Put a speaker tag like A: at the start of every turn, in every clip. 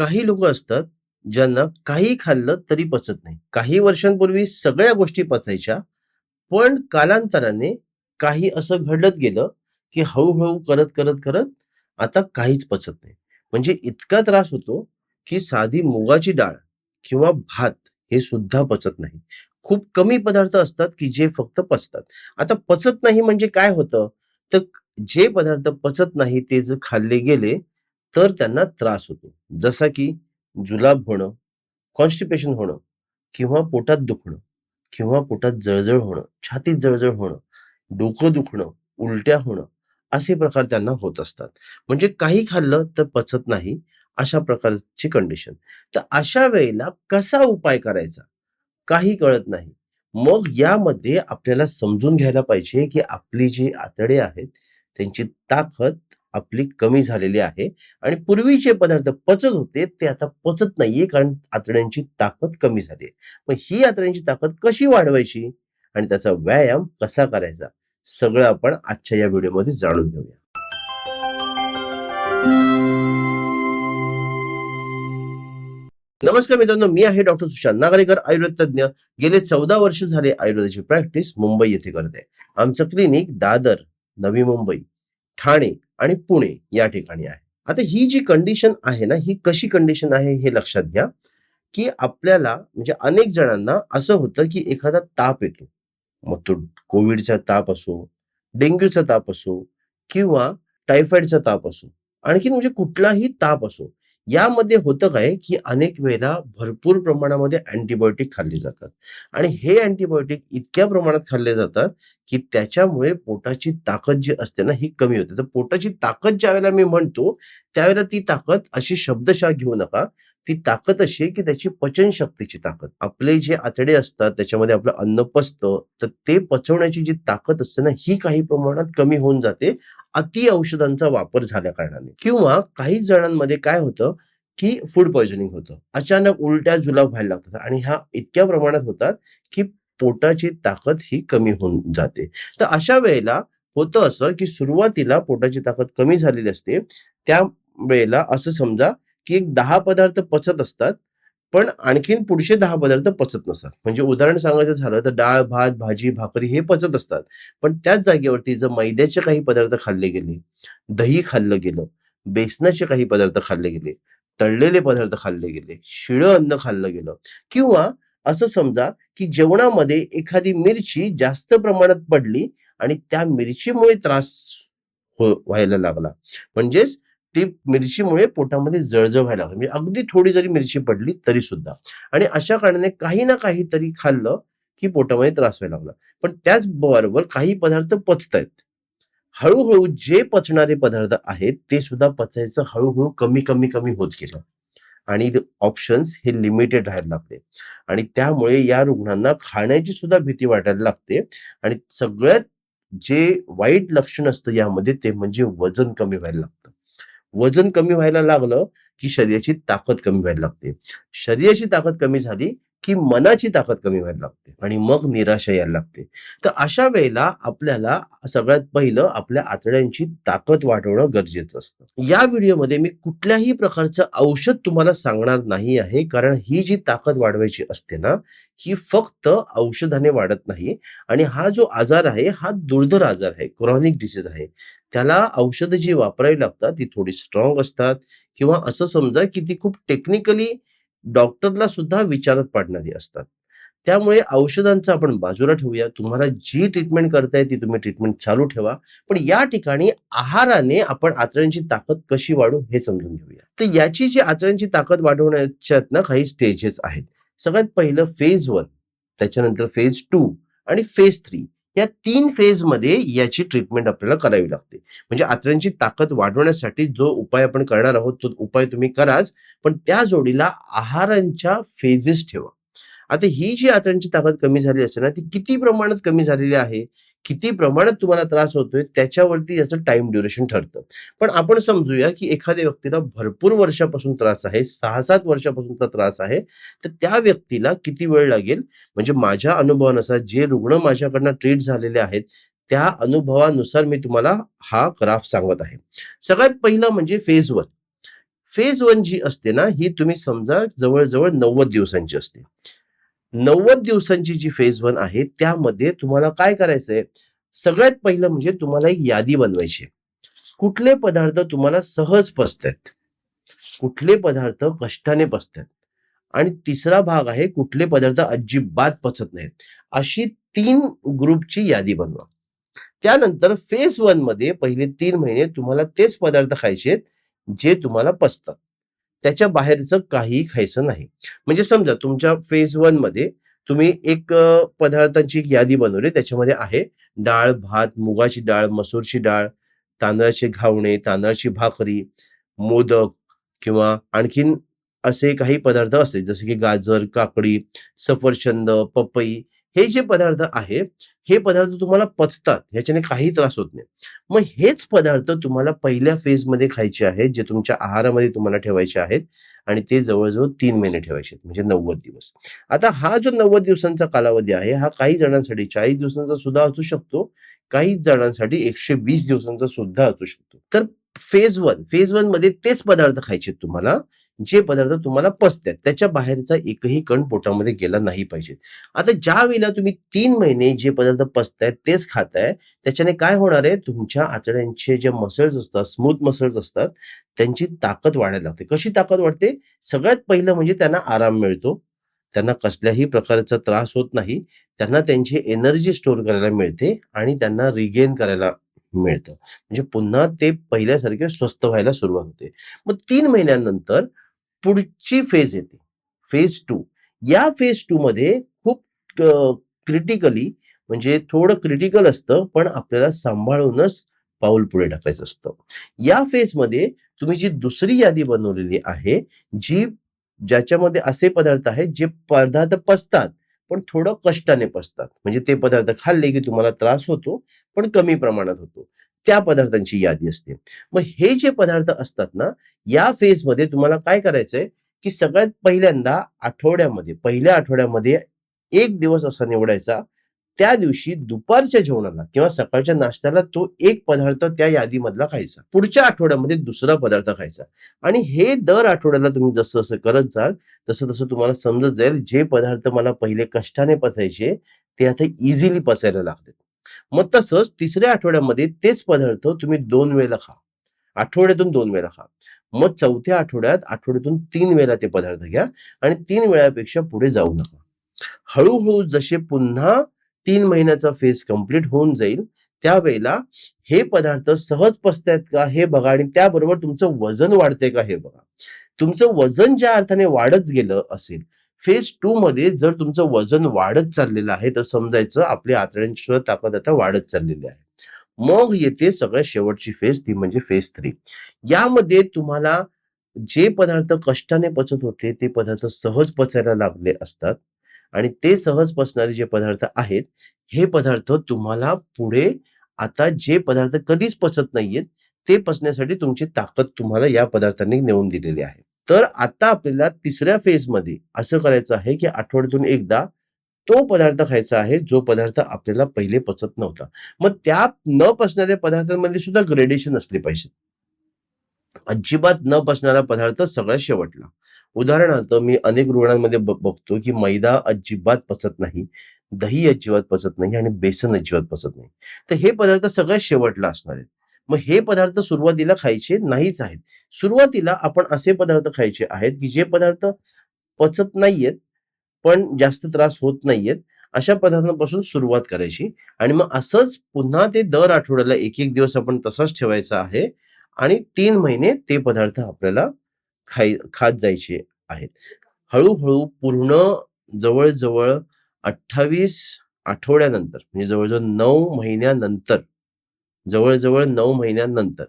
A: काही लोक असतात ज्यांना काही खाल्लं तरी पचत नाही. काही वर्षांपूर्वी सगळ्या गोष्टी पचायच्या पण कालांतराने काही असं घडत गेलं की हळूहळू करत करत करत आता काहीच पचत नाही. म्हणजे इतका त्रास होतो की साधी मुगाची डाळ किंवा भात हे सुद्धा पचत नाही. खूप कमी पदार्थ असतात की जे फक्त पचतात. आता पचत नाही म्हणजे काय होतं? तर जे पदार्थ पचत नाही ते जर खाल्ले गेले तर त्यांना त्रास होतो. जसा की जुलाब होणं कॉन्स्टिपेशन होणं किंवा पोटात दुखणं किंवा पोटात जळजळ होणं छातीत जळजळ होणं डोकं दुखणं उलट्या होणं असे प्रकार त्यांना होत असतात. म्हणजे काही खाल्लं तर पचत नाही अशा प्रकारची कंडिशन तर अशा वेळेला कसा उपाय करायचा? काही कळत नाही. मग यामध्ये आपल्याला समजून घ्यायला पाहिजे की आपली जी आतडे आहेत त्यांची ताकद आपली कमी झालेली आहे आणि पूर्वी जे पदार्थ पचत होते ते आता पचत नाहीये कारण आतड्यांची ताकद कमी झाली आहे. मग ही आतड्यांची ताकद कशी वाढवायची आणि त्याचा व्यायाम कसा करायचा सगळं आपण आजच्या या व्हिडिओमध्ये जाणून घेऊया. नमस्कार मित्रांनो मी आहे डॉक्टर सुशांत नागरेकर आयुर्वेद तज्ञ गेले चौदा वर्ष झाले आयुर्वेदाची प्रॅक्टिस मुंबई येथे करते आमचं क्लिनिक दादर नवी मुंबई ठाणे आणि पुणे या ठिकाणी आहे. आता ही जी कंडिशन आहे ना ही कशी कंडिशन आहे हे लक्षात घ्या की आपल्याला म्हणजे अनेक जणांना असं होतं की एखादा ताप येतो. मग तो कोविडचा ताप असो डेंग्यूचा ताप असो किंवा टायफॉइडचा ताप असो आणखी म्हणजे कुठलाही ताप असो यामध्ये होतं काय की अनेक वेळेला भरपूर प्रमाणामध्ये अँटीबायोटिक खाल्ली जातात. आणि हे अँटीबायोटिक इतक्या प्रमाणात खाल्ले जातात की त्याच्यामुळे पोटाची ताकद जी असते ना ही कमी होते. तर पोटाची ताकद ज्या वेळेला मी म्हणतो त्यावेळेला ती ताकद अशी शब्दशः घेऊ नका. ती ताकद अशी आहे की त्याची पचन शक्तीची ताकद. आपले जे आतडे असतात त्याच्यामध्ये आपलं अन्न पचतं तर ते पचवण्याची जी ताकद असते ना ही काही प्रमाणात कमी होऊन जाते. अति औषधांचा वापर झाल्या कारणाने. किंवा काही जणांमध्ये काय होतं की फूड पॉइझनिंग होतं. अचानक उलट्या जुलाब व्हायला लागतात आणि ह्या इतक्या प्रमाणात होतात की पोटाची ताकद ही कमी होऊन जाते. तर अशा वेळेला होतं असं की सुरुवातीला पोटाची ताकद कमी झालेली असते. त्या वेळेला असं समजा की एक दहा पदार्थ पचत असतात पण आणखीन पुढचे दहा पदार्थ पचत नसतात. म्हणजे उदाहरण सांगायचं झालं तर डाळ भात भाजी भाकरी हे पचत असतात. पण त्याच जागेवरती जर मैद्याचे काही पदार्थ खाल्ले गेले दही खाल्लं गेलं बेसनाचे काही पदार्थ खाल्ले गेले तळलेले पदार्थ खाल्ले गेले शिळं अन्न खाल्लं गेलं किंवा असं समजा की जेवणामध्ये एखादी मिरची जास्त प्रमाणात पडली आणि त्या मिरचीमुळे त्रास हो व्हायला लागला. म्हणजेच ते मिरचीमुळे पोटामध्ये जळजळ व्हायला लागली. म्हणजे अगदी थोडी जरी मिरची पडली तरी सुद्धा. आणि अशा कारणाने काही ना काहीतरी खाल्लं की पोटामध्ये त्रास व्हायला लागला. पण त्याचबरोबर काही पदार्थ पचतायत. हळूहळू जे पचणारे पदार्थ आहेत ते सुद्धा पचायचं हळूहळू कमी कमी कमी होत गेलं. आणि ऑप्शन्स हे लिमिटेड राहायला लागले. आणि त्यामुळे या रुग्णांना खाण्याची सुद्धा भीती वाटायला लागते. आणि सगळ्यात जे वाईट लक्षण असतं यामध्ये ते म्हणजे वजन कमी व्हायला लागतं. वजन कमी व्हायला लागलं की शरीराची ताकद कमी व्हायला लागते. शरीराची ताकद कमी झाली की मनाची ताकद कमी व्हायला लागते आणि मग निराशा यायला लागते. तर अशा वेळेला आपल्याला सगळ्यात पहिलं आपल्या आतड्यांची ताकद वाढवणं गरजेचं असतं. या व्हिडिओमध्ये मी कुठल्याही प्रकारचं औषध तुम्हाला सांगणार नाही आहे कारण ही जी ताकद वाढवायची असते ना ही फक्त औषधाने वाढत नाही. आणि हा जो आजार आहे हा दुर्धर आजार आहे क्रॉनिक डिसीज आहे. त्याला औषधं जी वापरावी लागतात ती थोडी स्ट्रॉंग असतात. किंवा असं समजा की ती खूप टेक्निकली डॉक्टरला सुद्धा विचारत पाडणारी असतात. त्यामुळे औषधांचा आपण बाजूला ठेवूया. तुम्हाला जी ट्रीटमेंट करताय ती तुम्ही ट्रीटमेंट चालू ठेवा. पण या ठिकाणी आहाराने आपण आतड्यांची ताकद कशी वाढू हे समजून घेऊया. तर याची जी आतड्यांची ताकद वाढवण्याच्यात ना काही स्टेजेस आहेत. सगळ्यात पहिलं फेज वन त्याच्यानंतर फेज टू आणि फेज थ्री या तीन फेजमध्ये याची ट्रीटमेंट आपल्याला करावी लागते. म्हणजे आतड्यांची ताकद वाढवण्यासाठी जो उपाय आपण करणार आहोत तो उपाय तुम्ही कराच पण त्या जोडीला आहारांच्या फेजेस ठेवा. आता ही जी आतड्यांची ताकद कमी झाली असते ना ती किती प्रमाणात कमी झालेली आहे? किती प्रमाणात तुम्हाला त्रास होतोय त्याच्यावरती याचं टाइम ड्युरेशन ठरतं. पण आपण समजूया की एखाद्या व्यक्तीला भरपूर वर्षापासून त्रास आहे सहा सात वर्षापासूनचा त्रास आहे तर त्या व्यक्तीला किती वेळ लागेल? म्हणजे माझ्या अनुभवानुसार जे रुग्ण माझ्याकडनं ट्रीट झालेले आहेत त्या अनुभवानुसार मी तुम्हाला हा ग्राफ सांगत आहे. सगळ्यात पहिलं म्हणजे फेज वन फेज वन जी असते ना ही तुम्ही समजा जवळजवळ नव्वद दिवसांची असते. नव्वद दिवसांची जी फेज वन आहे त्यामध्ये तुम्हाला काय करायचंय? सगळ्यात पहिलं म्हणजे तुम्हाला एक यादी बनवायची आहे. कुठले पदार्थ तुम्हाला सहज पचतात? कुठले पदार्थ कष्टाने पचतात? आणि तिसरा भाग आहे कुठले पदार्थ अजिबात पचत नाहीत. अशी तीन ग्रुपची यादी बनवा. त्यानंतर फेज वनमध्ये पहिले तीन महिने तुम्हाला तेच पदार्थ खायचे जे तुम्हाला पचतात. त्याच्या बाहेरचं काही खायचं नाही. म्हणजे समजा तुमच्या फेज वनमध्ये तुम्ही एक पदार्थांची एक यादी बनवली त्याच्यामध्ये आहे डाळ भात मुगाची डाळ मसूरची डाळ तांदळाचे घावणे तांदळाची भाकरी मोदक किंवा आणखीन असे काही पदार्थ असते जसे की गाजर काकडी सफरचंद पपई हे जे पदार्थ आहे हे पदार्थ तुम्हाला पचतात ह्याच्याने काही त्रास होत नाही. मग हेच पदार्थ तुम्हाला पहिल्या फेजमध्ये खायचे आहेत जे तुमच्या आहारामध्ये तुम्हाला ठेवायचे आहेत आणि ते जवळजवळ तीन महिने ठेवायचे आहेत म्हणजे नव्वद दिवस. आता हा जो नव्वद दिवसांचा कालावधी आहे हा काही जणांसाठी चाळीस दिवसांचा सुद्धा असू शकतो काही जणांसाठी एकशे वीस दिवसांचा सुद्धा असू शकतो. तर फेज वन फेज वनमध्ये तेच पदार्थ खायचे तुम्हाला जे पदार्थ तुम्हाला पचतात त्याच्या बाहेरचा एकही कण पोटामध्ये गेला नाही पाहिजे. आता ज्या वेळेला तुम्ही तीन महिने जे पदार्थ पचतायत तेच खाताय त्याच्याने काय होणार आहे? तुमच्या आतड्यांचे जे मसल्स असतात स्मूथ मसल्स असतात त्यांची ताकद वाढायला लागते. कशी ताकद वाढते? सगळ्यात पहिलं म्हणजे त्यांना आराम मिळतो. त्यांना कसल्याही प्रकारचा त्रास होत नाही. त्यांना त्यांची एनर्जी स्टोअर करायला मिळते आणि त्यांना रिगेन करायला मिळतं. म्हणजे पुन्हा ते पहिल्यासारखे स्वस्थ व्हायला सुरुवात होते. मग तीन महिन्यानंतर पुढची फेज येते. फेज टू या फेज टू मध्ये खूप क्रिटिकली म्हणजे थोडं क्रिटिकल असतं पण आपल्याला सांभाळूनच पाऊल पुढे टाकायचं असतं. या फेजमध्ये तुम्ही जी दुसरी यादी बनवलेली आहे जी ज्याच्यामध्ये असे पदार्थ आहेत जे पदार्थ पचतात पण थोडं कष्टाने पचतात. म्हणजे ते पदार्थ खाल्ले की तुम्हाला त्रास होतो पण कमी प्रमाणात होतो. त्या पदार्थांची यादी असते. मग हे जे पदार्थ असतात ना या फेजमध्ये तुम्हाला काय करायचंय की सगळ्यात पहिल्यांदा आठवड्यामध्ये पहिल्या आठवड्यामध्ये एक दिवस असा निवडायचा त्या दिवशी दुपारच्या जेवणाला किंवा सकाळच्या नाश्त्याला तो एक पदार्थ त्या यादीमधला खायचा. पुढच्या आठवड्यामध्ये दुसरा पदार्थ खायचा. आणि हे दर आठवड्याला तुम्ही जसं जसं करत जाल तसं तसं तुम्हाला समजत जाईल जे पदार्थ मला पहिले कष्टाने पचायचे ते आता इझिली पचायला लागले मग तसंच तिसऱ्या आठवड्यामध्ये तेच पदार्थ तुम्ही दोन वेळेला खा. आठवड्यातून दोन वेळा खा. मग चौथ्या आठवड्यात आठवड्यातून तीन वेळा ते पदार्थ घ्या आणि तीन वेळापेक्षा पुढे जाऊ नका. हळूहळू जसे पुन्हा तीन महिन्याचा फेज कंप्लीट होऊन जाईल त्यावेळेला हे पदार्थ सहज पसतायत का हे बघा आणि त्याबरोबर तुमचं वजन वाढते का हे बघा. तुमचं वजन ज्या अर्थाने वाढत गेलं असेल फेज टू मध्ये जर तुमचं वजन वाढत चाललेलं आहे तर समजायचं आपल्या आतड्यांची सुद्धा ताकद आता वाढत चाललेली आहे. मग येते सगळ्यात शेवटची फेज ती म्हणजे फेज थ्री यामध्ये तुम्हाला जे पदार्थ कष्टाने पचत होते ते पदार्थ सहज पचायला लागले असतात. आणि ते सहज पचणारे जे पदार्थ आहेत हे पदार्थ तुम्हाला पुढे आता जे पदार्थ कधीच पचत नाहीयेत ते पचण्यासाठी तुमची ताकद तुम्हाला या पदार्थांनी नेऊन दिलेली आहे. तर आता आपल्याला तिसऱ्या फेजमध्ये असं करायचं आहे की आठवड्यातून एकदा तो पदार्थ खायचा आहे जो पदार्थ आपल्याला पहिले पचत नव्हता. मग त्या न पचणाऱ्या पदार्थांमध्ये सुद्धा ग्रेडेशन असले पाहिजे. अजिबात न पचणारा पदार्थ सगळ्यात शेवटला. उदाहरणार्थ मी अनेक रुग्णांमध्ये ब- बघतो की मैदा अजिबात पचत नाही दही अजिबात पचत नाही आणि बेसन अजिबात पचत नाही. तर हे पदार्थ सगळ्यात शेवटला असणार आहेत. मग हे पदार्थ सुरुवातीला खायचे नाहीच आहेत. सुरुवातीला आपण असे पदार्थ खायचे आहेत की जे पदार्थ पचत नाहीयेत पण जास्त त्रास होत नाहीयेत अशा पदार्थांपासून सुरुवात करायची. आणि मग असंच पुन्हा ते दर आठवड्याला एक एक दिवस आपण तसाच ठेवायचा आहे आणि तीन महिने ते पदार्थ आपल्याला खाय खात जायचे आहेत. हळूहळू पूर्ण जवळजवळ अठ्ठावीस आठवड्यानंतर म्हणजे जवळजवळ नऊ महिन्यानंतर जवळजवळ नऊ महिन्यानंतर.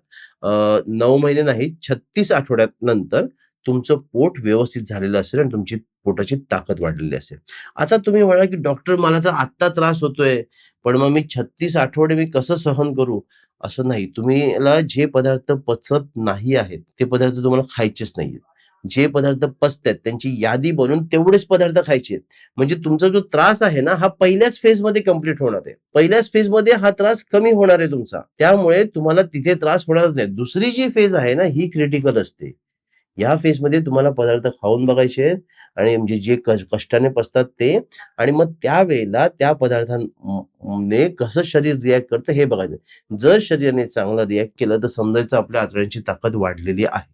A: नऊ महिने नाही छत्तीस आठवड्यात नंतर तुमचं पोट व्यवस्थित झालेलं असेल आणि तुमची पोटाची ताकद वाढलेली असेल. आता तुम्ही म्हणा की डॉक्टर मला तर आत्ता त्रास होतोय पण मग मी छत्तीस आठवडे मी कसं सहन करू? असं नाही. तुम्हाला जे पदार्थ पचत नाही आहेत ते पदार्थ तुम्हाला खायचेच नाहीयेत. जे पदार्थ पचतात त्यांची यादी बनवून तेवढेच पदार्थ खायचे म्हणजे तुमचा जो त्रास आहे ना हा पहिल्याच फेजमध्ये कंप्लीट होणार आहे. पहिल्याच फेजमध्ये हा त्रास कमी होणार आहे तुमचा. त्यामुळे तुम्हाला तिथे त्रास होणार नाही. दुसरी जी फेज आहे ना ही क्रिटिकल असते. या फेजमध्ये तुम्हाला पदार्थ खाऊन बघायचे आहेत आणि म्हणजे जे कष्टाने पचतात ते. आणि मग त्यावेळेला त्या पदार्थांने कसं शरीर रिॲक्ट करतं हे बघायचं. जर शरीराने चांगलं रिॲक्ट केलं तर समजायचं आपल्या आतड्यांची ताकद वाढलेली आहे.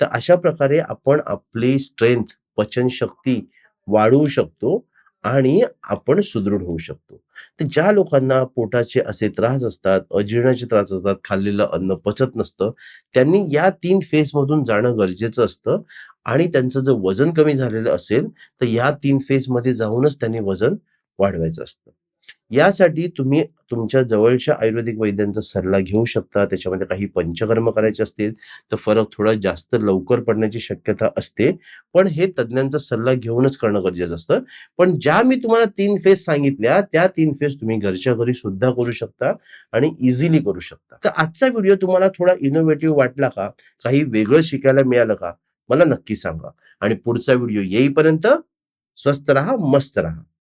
A: तर अशा प्रकारे आपण आपली स्ट्रेंथ पचनशक्ती वाढवू शकतो आणि आपण सुदृढ होऊ शकतो. तर ज्या लोकांना पोटाचे असे त्रास असतात अजीर्णाचे त्रास असतात खाल्लेलं अन्न पचत नसतं त्यांनी या तीन फेजमधून जाणं गरजेचं असतं आणि त्यांचं जर वजन कमी झालेलं असेल तर या तीन फेजमध्ये जाऊनच त्यांनी वजन वाढवायचं असतं. यासाठी तुम्ही तुमच्या जवळच्या आयुर्वेदिक वैद्यांचा सल्ला घेऊ शकता. त्याच्यामध्ये काही पंचकर्म करायचे असतील तर फरक थोडा जास्त लवकर पडण्याची शक्यता असते. पण हे तज्ज्ञांचा सल्ला घेऊनच करणं गरजेचं असतं. पण ज्या मी तुम्हाला तीन फेज सांगितल्या त्या तीन फेज तुम्ही घरच्या घरी सुद्धा करू शकता आणि इझिली करू शकता. तर आजचा व्हिडिओ तुम्हाला थोडा इनोव्हेटिव्ह वाटला का? काही वेगळं शिकायला मिळालं का? मला नक्की सांगा. आणि पुढचा व्हिडिओ येईपर्यंत स्वस्त राहा मस्त राहा.